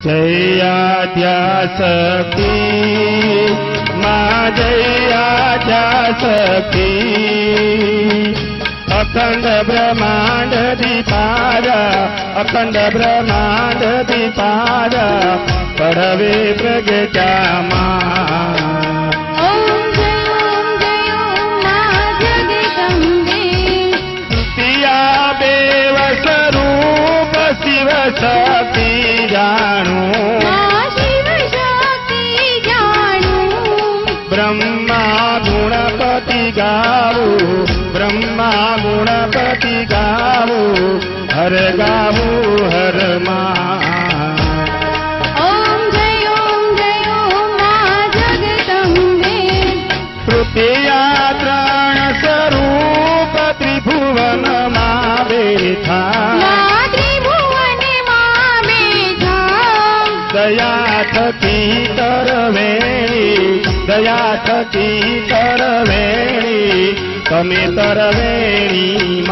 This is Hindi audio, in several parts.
या जासति मा जया जासति अखण्ड ब्रह्माण्ड पारा अखण्ड ब्रह्मादी पारा परवे प्रगा मा देवस्वरूप ब्रह्मा गुणपति गाऊ हर गाऊ हर मा। तृतीया त्राण स्वरूप त्रिभुवन मा बेथा दया थकी तरवेणी दया थकी तरवेणी તમે તરવેણીમાં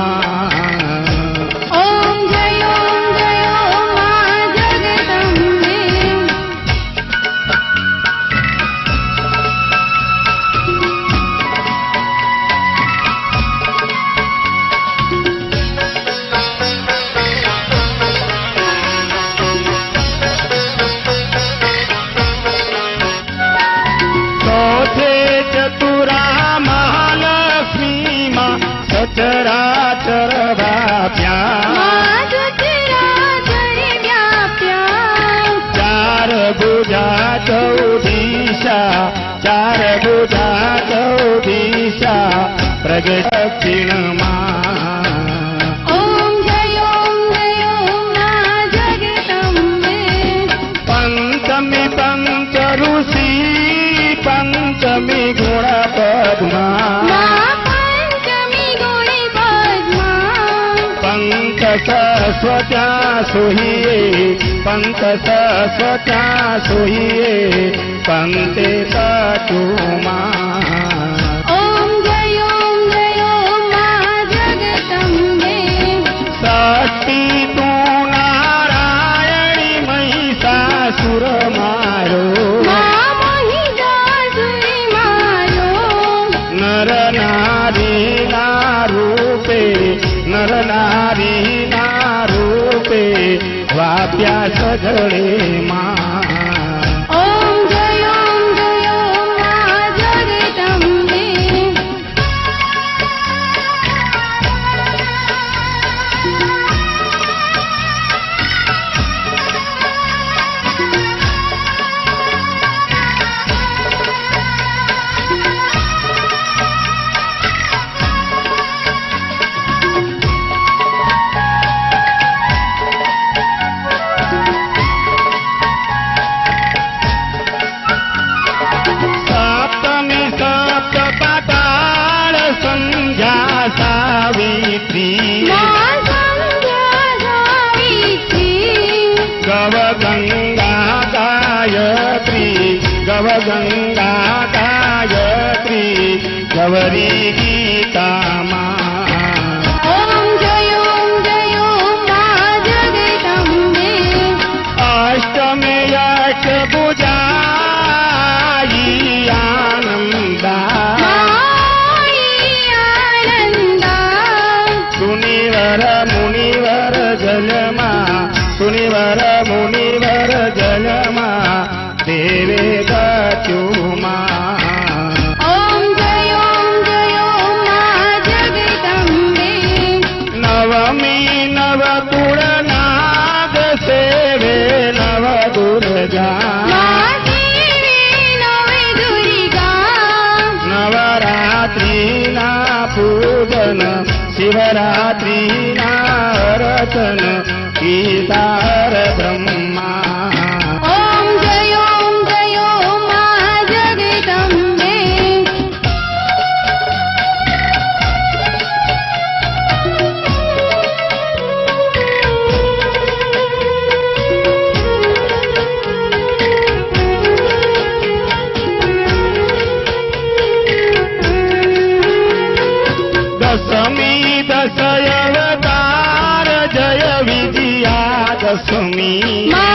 जगदक्षिणमा पञ्चमी पञ्च ऋषि पञ्चमी घोडा पद्मा सरस्वत्या सुहिये पन्त सरस्वत्या सुहिये पन्ते तटुमा આપ્યા સઘળે માં ನೀ पूजन शिवरात्रि नारतन कीसारब्रह्मा তুমি মা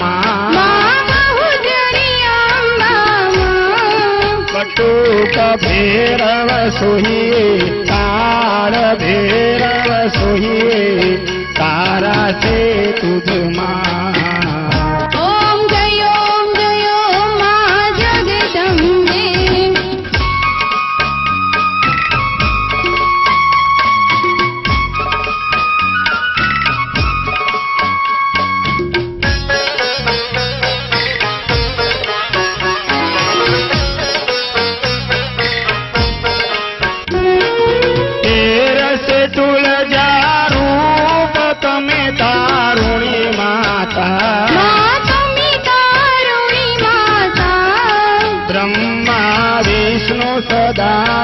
मा। मा बहुजरी अम्बा मा। कटुक भैरव सोहिए से तुझ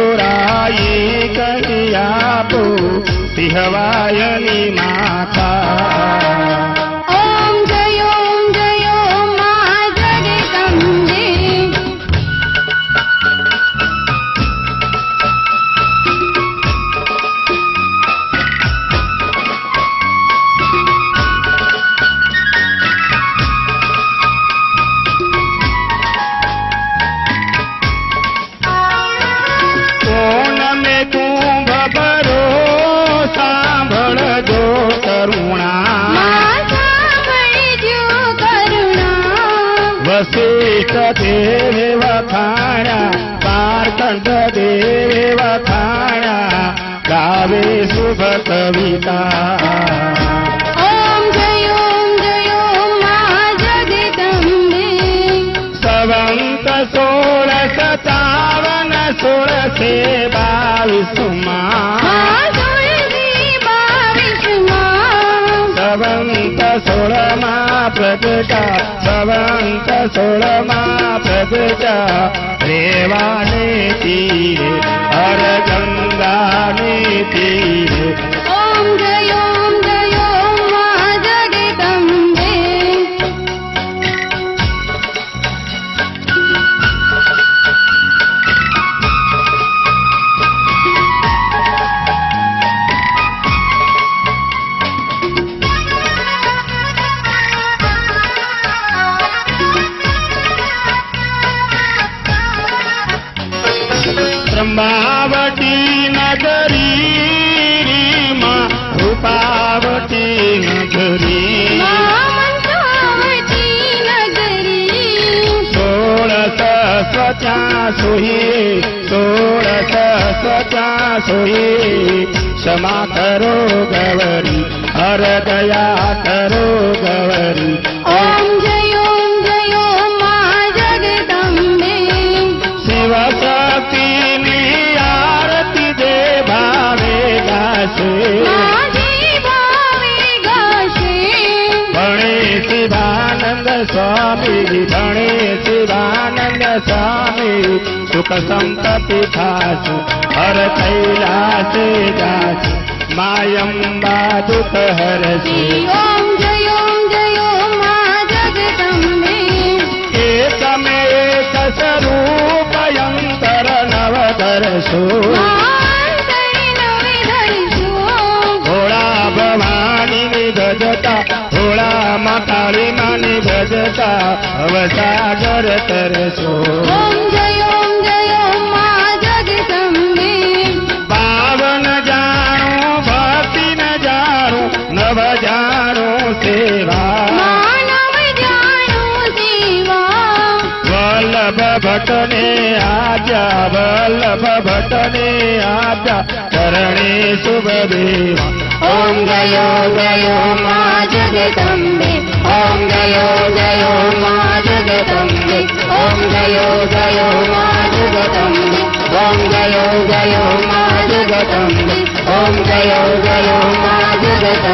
रा कापू पिहवायनि माता। शांत गावे शुभ कविता ओम जय ओम जय ओम महाजगदंबे सवंत सोळस सावन सोळसे बावीस मा સોળમાં પ્રગટા સવંત સોળમાં પ્રગટા રેવાને તીરે सहसाच्या सोयी सोड सहसाच्या सोयी. क्षमा करो गवरी हरदया करो गवरी. स्वामी सुख संपति खासु हर कैलास दास मायम बाधुक हर ओम जय ओम जय ओम जगदम्बे एकमेक स्वरूपयंतर नवधर सो માં કાળી માને ભજતા. અવસાગર તરશો પાવન જાણો ભક્તિ ન જાણો નવ જાણો સેવા. વલ્લભ ભટ્ટ ને वल्लभटने आद्य करणे शुभदेव ॐ गयो गयो मा जगदम्बे ॐ गयो गयो मा जगदम्बे ॐ गयो गयो मा जगदम्बे ॐ गयो गयो मा जगदम्बे ॐ गयो गयो मा जगदम्बे